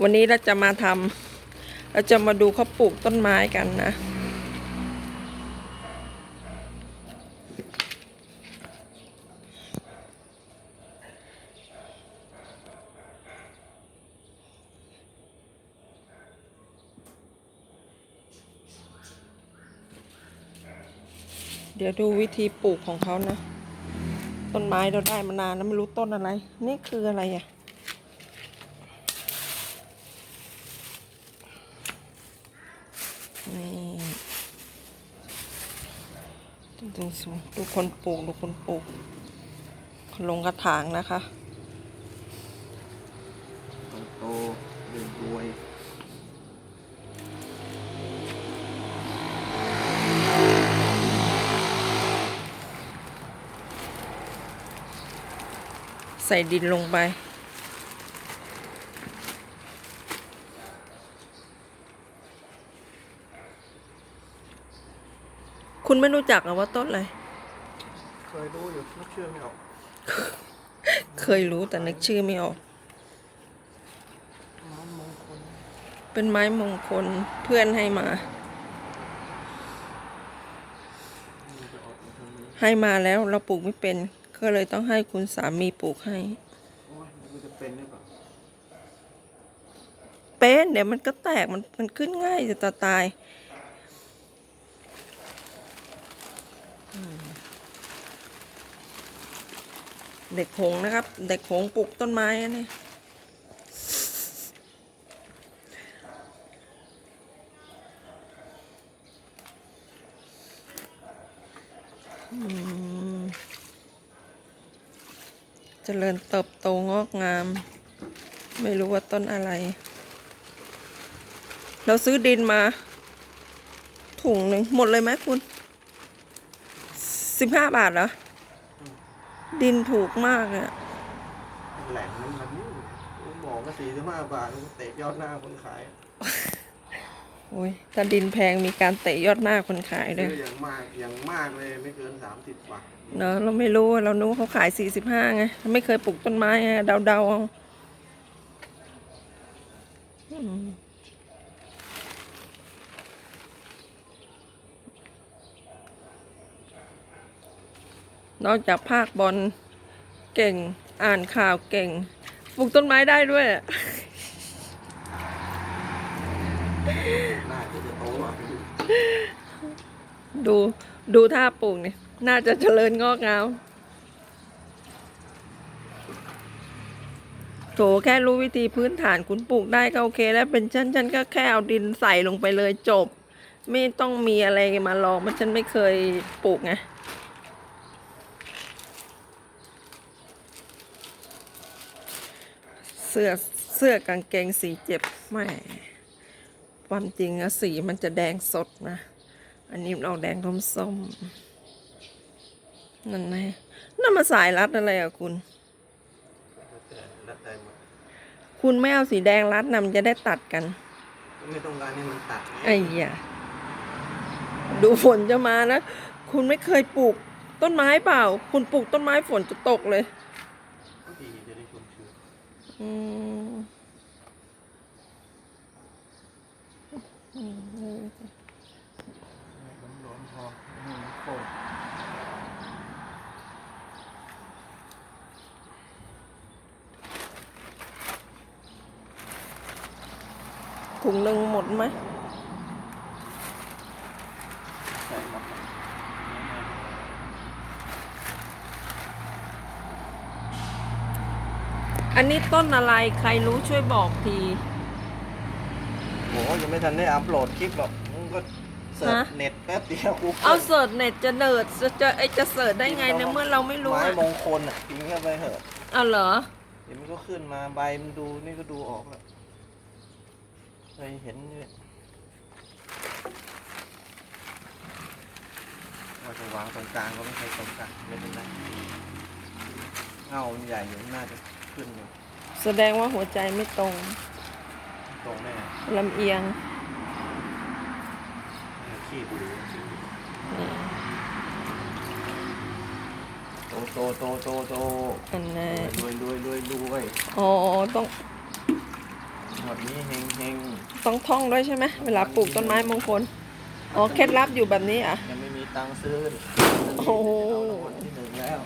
วันนี้เราจะมาทำเราจะมาดูเขาปลูกต้นไม้กันนะ เดี๋ยวดูวิธีปลูกของเขานะ ต้นไม้เราได้มานานแล้วไม่รู้ต้นอะไร นี่คืออะไรอะ นี่ดูสูงดูคนปลูกดูคนปลูก ลงกระถางนะคะคนโตรวยรวยใส่ดินลงไป คุณไม่รู้จักเหรอว่าต้นอะไร เคยรู้อยู่ไม่เชื่อไม่ออก เคยรู้แต่นึกชื่อไม่ออกน้ำมงคลเป็นไม้มงคลเพื่อนให้มา มันจะออกมาทางนี้ให้มาแล้วเราปลูกไม่เป็น ก็เลยต้องให้คุณสามีปลูกให้ โอ้ยมันจะเป็นหรือเปล่าเป็นเดี๋ยวมันก็แตกมันมันขึ้นง่ายจะตาตายอืม เด็กหงนะครับ เด็กหงปลูกต้นไม้อันนี้อืมเจริญเติบโตงอกงาม ไม่รู้ว่าต้นอะไร เราซื้อดินมา ถุงหนึ่งหมดเลยไหมคุณ สิบห้าบาทเหรอ ดินถูกมากเลยอะแหล่งนั้นมันนี่ผมบอกว่าสี่สิบห้าบาทเตะยอดหน้าคนขายโอ้ยถ้าดินแพงมีการเตะยอดหน้าคนขายด้ซื้วยออย่างมากอย่างมากเลยไม่เกินสามสิบบาทเนอะเราไม่รู้ว่าเรานึกว่าเขาขายสี่สิบห้าไงเราไม่เคยปลูกต้นไม้ไงเดาๆเอาอืม นอกจากภาคบอลเก่งอ่านข่าวเก่งปลูกต้นไม้ได้ด้วย น่าจะจะโตอะดูดูท่าปลูกเนี่ย น่าจะเจริญงอกงามโถแค่รู้วิธีพื้นฐานคุณปลูกได้ก็โอเค แล้วเป็นฉันฉันก็แค่เอาดินใส่ลงไปเลยจบ ไม่ต้องมีอะไรมาลองมันฉันไม่เคยปลูกไง สื้อเสื้อกางเกงสีเจ็บไม่ความจริงอะสีมันจะแดงสดนะ อันนี้เราแดงทมส้มนั่นไงนั่นมาสายรัดอะไรอะคุณแล้วแต่แล้วแต่หมดคุณไม่เอาสีแดงรัดนะมันจะได้ตัดกัน ไม่ต้องการให้มันตัดไงไอ้เหี้ยดูฝนจะมานะ คุณไม่เคยปลูกต้นไม้เปล่า คุณปลูกต้นไม้ฝนจะตกเลย ก็ดีจะได้ชมชื่นอืมอืมร้อนๆพอห้มันโป่งถุงหนึ่งหมดไหม ใส่หมดเลย อันนี้ต้นอะไรใครรู้ช่วยบอกที โหยังไม่ทันได้อัพโหลดคลิปหรอกมึงก็เสิร์ชฮะ เน็ตแป๊บเดียวกูเอาเสิร์ชเน็ตจะเนิร์ดจะจะไอจะเสิร์ชได้ไงในเมื่อเราไม่รู้ไม้อะมงคลอะทิ้งเข้าไปเถอะเอาเหรอ เดี๋ยวมันก็ขึ้นมาใบมันดูนี่ก็ดูออกแล้วเคยเห็นเนี่ยว่าจะวางตรงกลางก็ไม่ใช่ตรงกลางไม่เป็นไรเงามันใหญ่อยู่น่าจะ ขึ้นอยู่แสดงว่าหัวใจไม่ตรงตรงแน่ลำเอียงขี้ดูโตโตโตโตโตอันนั้นรวยรวยรวยรวยอ๋อต้องหมดนี้เฮงเฮงต้องท่องด้วยใช่ไหมเวลาปลูกต้นไม้มงคลอ๋อเคล็ดลับอยู่แบบนี้อะยังไม่มีตังค์ซื้อโอ้โหเอารางวัลที่หนึ่งแล้ว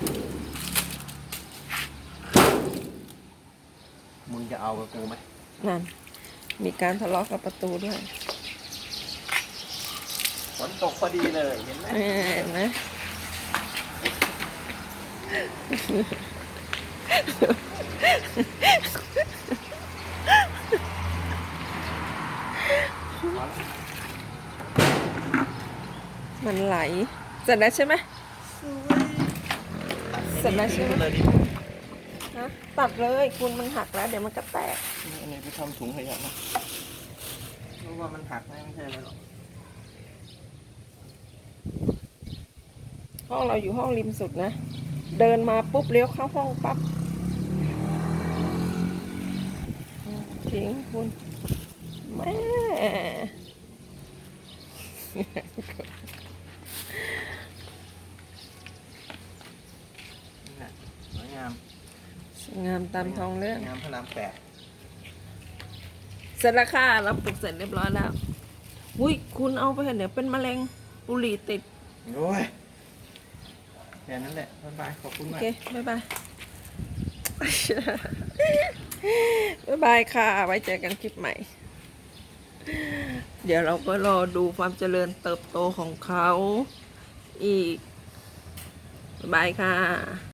มึง จะเอากับกูไหมนั่น มีการทะเลาะกับประตูด้วยฝนตกพอดีเลยเห็นไหมเห็นไหมมันไหลเสร็จแล้วใช่ไหมเสร็จแล้วใช่ไหม เลยดิฮะตัดเลยคุณมันหักแล้ว เดี๋ยวมันก็แตกอันนี้ไปทำถุงขยะนะรู้ว่ามันหักไหมไม่ใช่อะไรหรอกห้องเราอยู่ห้องริมสุดนะ เดินมาปุ๊บเลี้ยวเข้าห้องปั๊บจริงคุณแม่ นี่แหละสวยงาม สวยงาม ตามท้องเรื่องสวยงามพระรามแปดเสร็จแล้วค่ะเราปลูกเสร็จเรียบร้อยแล้วอุ้ยคุณเอาไปเถอะเดี๋ยวเป็นมะเร็งบุหรี่ติด โอ้ยแค่นั้นแหละบ๊ายบายขอบคุณโอมาก เค บ๊ายบาย บ๊ายบายค่ะ ไว้เจอกันคลิปใหม่ เดี๋ยวเราก็รอดูความเจริญเติบโตของเขาอีก บ๊ายบายค่ะ